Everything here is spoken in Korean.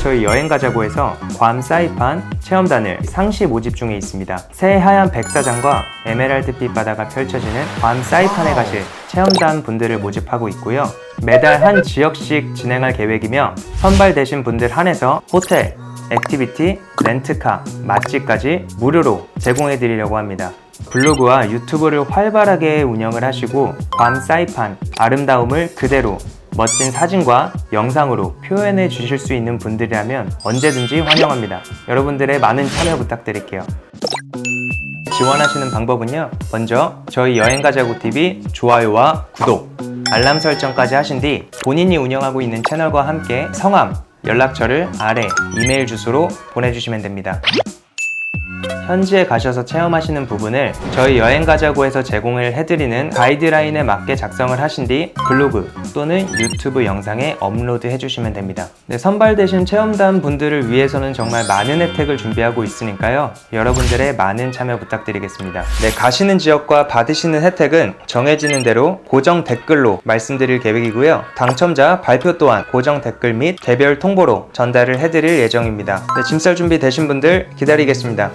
저희 여행 가자고 해서 괌 사이판 체험단을 상시 모집 중에 있습니다. 새하얀 백사장과 에메랄드빛 바다가 펼쳐지는 괌 사이판에 가실 체험단 분들을 모집하고 있고요. 매달 한 지역씩 진행할 계획이며 선발되신 분들 한해서 호텔, 액티비티, 렌트카, 맛집까지 무료로 제공해 드리려고 합니다. 블로그와 유튜브를 활발하게 운영을 하시고 괌 사이판 아름다움을 그대로 멋진 사진과 영상으로 표현해 주실 수 있는 분들이라면 언제든지 환영합니다. 여러분들의 많은 참여 부탁드릴게요. 지원하시는 방법은요. 먼저 저희 여행가자고 TV 좋아요와 구독, 알람 설정까지 하신 뒤 본인이 운영하고 있는 채널과 함께 성함, 연락처를 아래 이메일 주소로 보내주시면 됩니다. 현지에 가셔서 체험하시는 부분을 저희 여행 가자고에서 제공을 해드리는 가이드라인에 맞게 작성을 하신 뒤 블로그 또는 유튜브 영상에 업로드 해주시면 됩니다. 네, 선발되신 체험단 분들을 위해서는 정말 많은 혜택을 준비하고 있으니까요. 여러분들의 많은 참여 부탁드리겠습니다. 네, 가시는 지역과 받으시는 혜택은 정해지는 대로 고정 댓글로 말씀드릴 계획이고요. 당첨자 발표 또한 고정 댓글 및 개별 통보로 전달을 해드릴 예정입니다. 네, 짐쌀 준비 되신 분들 기다리겠습니다.